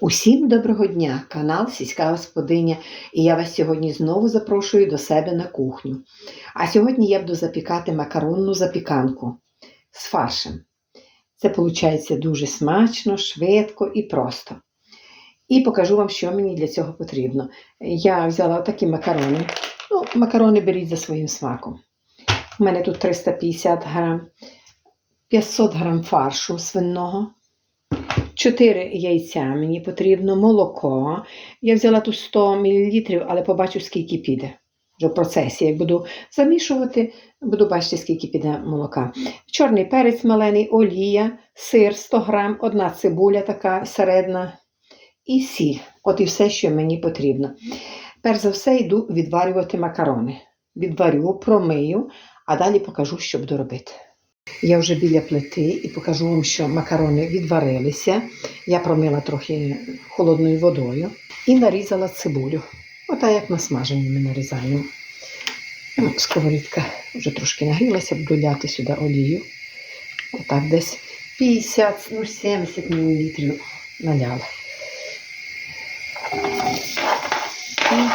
Усім доброго дня, канал Сільська Господиня, і я вас сьогодні знову запрошую до себе на кухню. А сьогодні я буду запікати макаронну запіканку з фаршем. Це виходить дуже смачно, швидко і просто. І покажу вам, що мені для цього потрібно. Я взяла такі макарони. Ну, макарони беріть за своїм смаком. У мене тут 350 грам, 500 грам фаршу свиного. 4 яйця мені потрібно, молоко. Я взяла тут 100 мл, але побачу, скільки піде. Вже в процесі. Як буду замішувати, буду бачити, скільки піде молока. Чорний перець малений, олія, сир 100 грам, одна цибуля така середна і сіль. От і все, що мені потрібно. Перш за все, йду відварювати макарони. Відварю, промию, а далі покажу, що буду робити. Я вже біля плити і покажу вам, що макарони відварилися. Я промила трохи холодною водою і нарізала цибулю. Ота як на смаженні ми нарізаємо. Ну, Сковорідка вже трошки нагрілася, буду ляти сюди олію. Отак десь 50, ну 70 мл наляла. І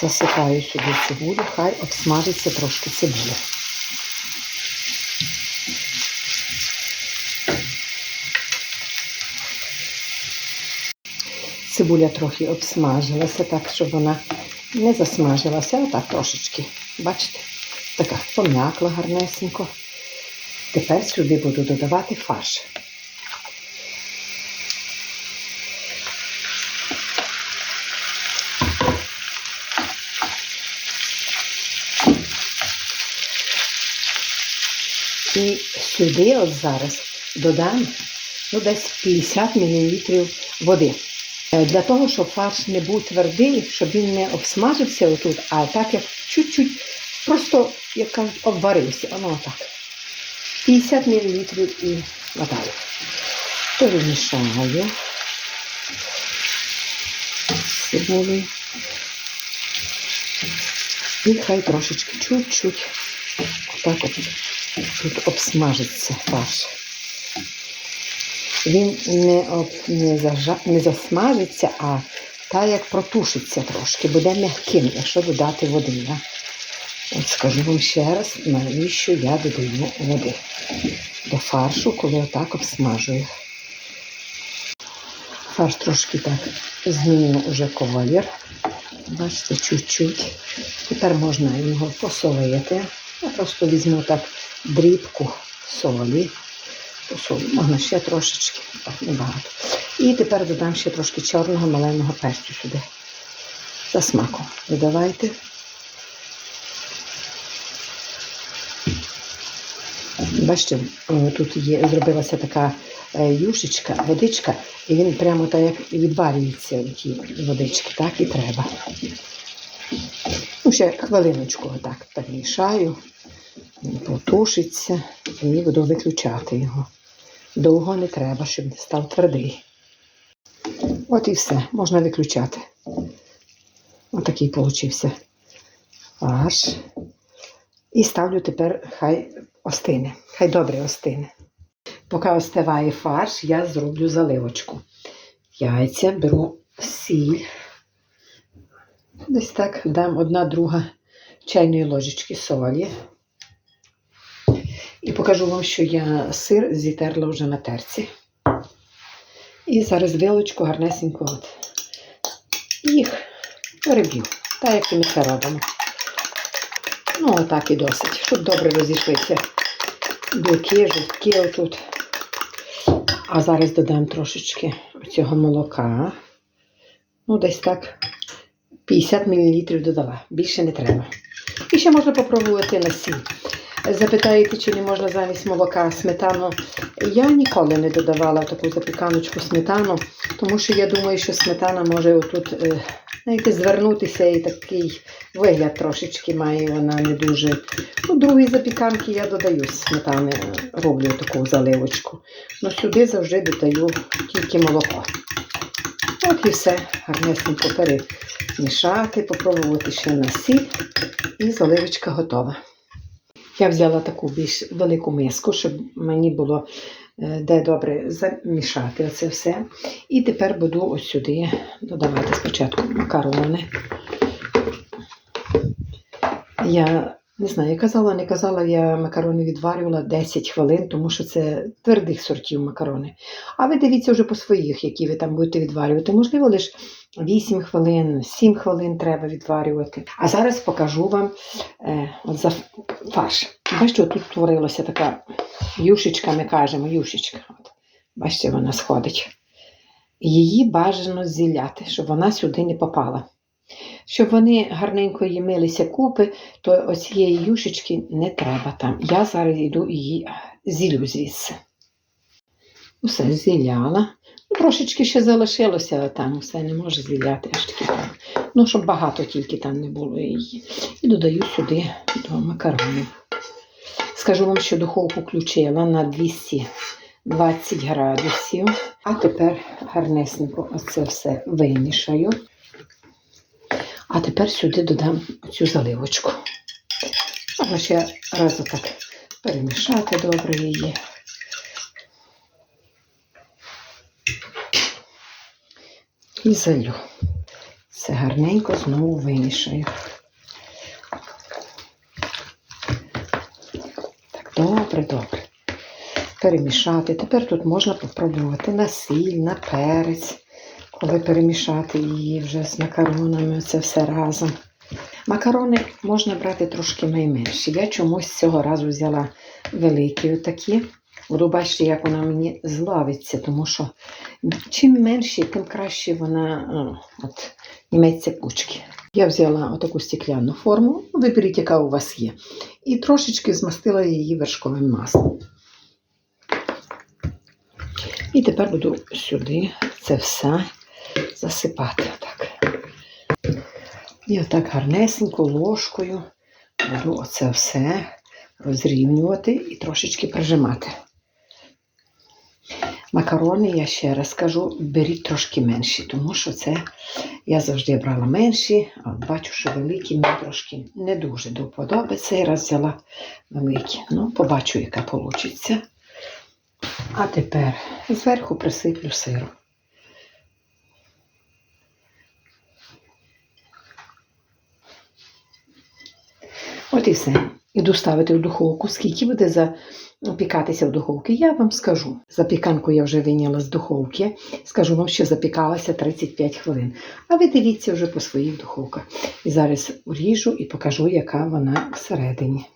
засипаю сюди цибулю, хай обсмажиться трошки цибуля. Цибуля трохи обсмажилася, так, щоб вона не засмажилася, а так трошечки. Бачите? Така пом'якла гарнесенько. Тепер сюди буду додавати фарш. І сюди от зараз додам ну, десь 50 мл води. Е, Для того, щоб фарш не був твердий, щоб він не обсмажився отут, а так як чуть-чуть просто, як кажуть, обварився. Воно так. 50 мл і вода. Перемішаю цибулею. І хай трошечки чуть-чуть отак от тут обсмажиться фарш. Він не, не, зажа, не засмажиться, а та як протушиться трошки, буде м'яким, якщо додати води. Да? От скажу вам ще раз, навіщо я додаю води до фаршу, коли отак обсмажую. Фарш трошки так змінив уже колір. Бачите, чуть-чуть. Тепер можна його посолити. Я просто візьму так дрібку солі. Посолю. Можна ще трошечки, так, небагато. І тепер додам ще трошки чорного маленого перцю сюди. За смаком. Додавайте. Бачите, тут є, зробилася така е, юшечка, водичка, і він прямо так як відварюється в тій водички, так і треба. Ну, ще хвилиночку отак перемішаю, потушиться і буду виключати його. Довго не треба, щоб не став твердий. От і все, можна виключати. Отакий получився фарш. І ставлю тепер, хай остине, хай добре остине. Поки остиває фарш, я зроблю заливочку. Яйця беру сіль. Десь так дам одна друга чайної ложечки солі. І покажу вам, що я сир зітерла вже на терці. І зараз вилочку гарнесенько от їх переб'ю, так як і ми це робимо. Ну, отак і досить, щоб добре розійшлися білки, жовтки отут. А зараз додам трошечки цього молока. Ну, десь так 50 мл додала. Більше не треба. І ще можна попробувати на сіль. Запитаєте, чи не можна замість молока сметану. Я ніколи не додавала таку запіканочку сметану, тому що я думаю, що сметана може отут, е, знаєте, звернутися і такий вигляд трошечки має вона не дуже. У другій запіканки я додаю сметани, роблю таку заливочку. Ну сюди завжди додаю тільки молоко. От і все, гарнесенько перемішати, попробувати ще на і заливочка готова. Я взяла таку більш велику миску, щоб мені було е, де добре замішати оце все. І тепер буду ось сюди додавати спочатку макарони. Я не знаю, я казала, не казала, я макарони відварювала 10 хвилин, тому що це твердих сортів макарони. А ви дивіться вже по своїх, які ви там будете відварювати. Можливо, лише 8 хвилин, 7 хвилин треба відварювати. А зараз покажу вам е, от фарш. Бачите, тут творилася така юшечка, ми кажемо, юшечка. От. Бачите, вона сходить. Її бажано зіляти, щоб вона сюди не попала. Щоб вони гарненько її милися купи, то оцієї юшечки не треба там. Я зараз йду її зілю звідси. Усе зіляла. Ну, Трошечки ще залишилося там, все не може зіляти аж таки. Ну, щоб багато тільки там не було її. І додаю сюди до макаронів. Скажу вам, що духовку включила на 220 градусів. А тепер гарнесенько оце все вимішаю. А тепер сюди додам цю заливочку. Можна ще раз отак перемішати добре її. І залю. Все гарненько знову вимішаю. Так, добре, добре. Перемішати. Тепер тут можна попробувати на сіль, на перець, коли перемішати її вже з макаронами, це все разом. Макарони можна брати трошки найменші. Я чомусь цього разу взяла великі отакі. Буду бачити, як вона мені злавиться, тому що чим менші, тим краще вона от, німеться пучки. Я взяла отаку стекляну форму, виберіть, яка у вас є, і трошечки змастила її вершковим маслом. І тепер буду сюди це все засипати. Так. І отак гарнесенько ложкою буду оце все розрівнювати і трошечки прижимати. Макарони, я ще раз кажу, беріть трошки менші, тому що це я завжди брала менші, а бачу, що великі мені трошки не дуже до вподоби. Цей раз взяла великі. Ну, побачу, яка вийде. А тепер зверху присиплю сиром. От і все. Іду ставити в духовку. Скільки буде запікатися в духовці, я вам скажу. Запіканку я вже вийняла з духовки. Скажу вам, що запікалася 35 хвилин. А ви дивіться вже по своїх духовках. І зараз уріжу і покажу, яка вона всередині.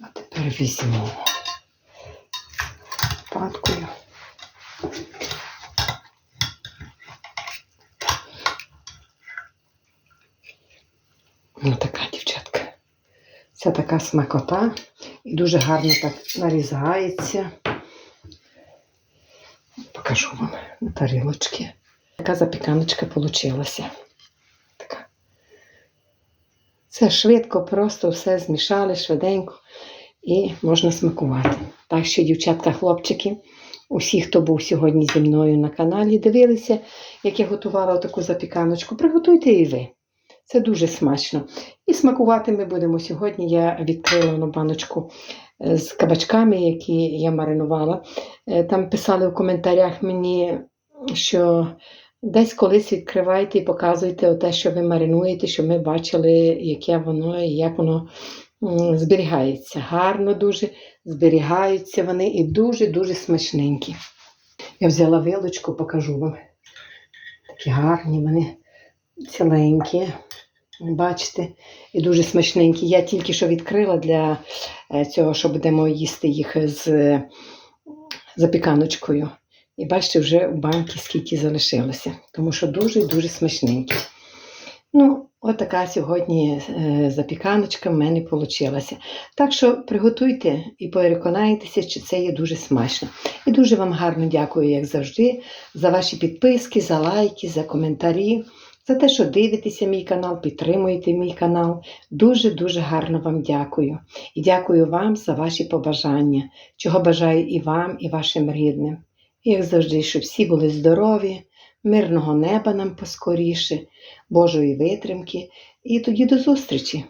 А тепер візьму Ну, така дівчатка. Це така смакота і дуже гарно так нарізається. Покажу вам на тарілочки. Така запіканочка получилася. Така. Це швидко, просто все змішали швиденько і можна смакувати. Так що, дівчатка, хлопчики, усі, хто був сьогодні зі мною на каналі, дивилися, як я готувала таку запіканочку, приготуйте і ви. Це дуже смачно. І смакувати ми будемо сьогодні. Я відкрила одну баночку е, з кабачками, які я маринувала. Е, Там писали в коментарях мені, що десь колись відкривайте і показуйте те, що ви маринуєте, щоб ми бачили, яке воно і як воно зберігається. Гарно дуже зберігаються вони і дуже-дуже смачненькі. Я взяла вилочку, покажу вам. Такі гарні вони ціленькі. Бачите, і дуже смачненькі. Я тільки що відкрила для е, цього, що будемо їсти їх з запіканочкою. І бачите, вже у банки скільки залишилося, тому що дуже-дуже смачненькі. Ну, от сьогодні е, запіканочка в мене вийшла. Так що приготуйте і переконайтеся, що це є дуже смачно. І дуже вам гарно дякую, як завжди, за ваші підписки, за лайки, за коментарі, за те, що дивитеся мій канал, підтримуєте мій канал. Дуже-дуже гарно вам дякую. І дякую вам за ваші побажання, чого бажаю і вам, і вашим рідним. І як завжди, щоб всі були здорові, мирного неба нам поскоріше, Божої витримки. І тоді до зустрічі!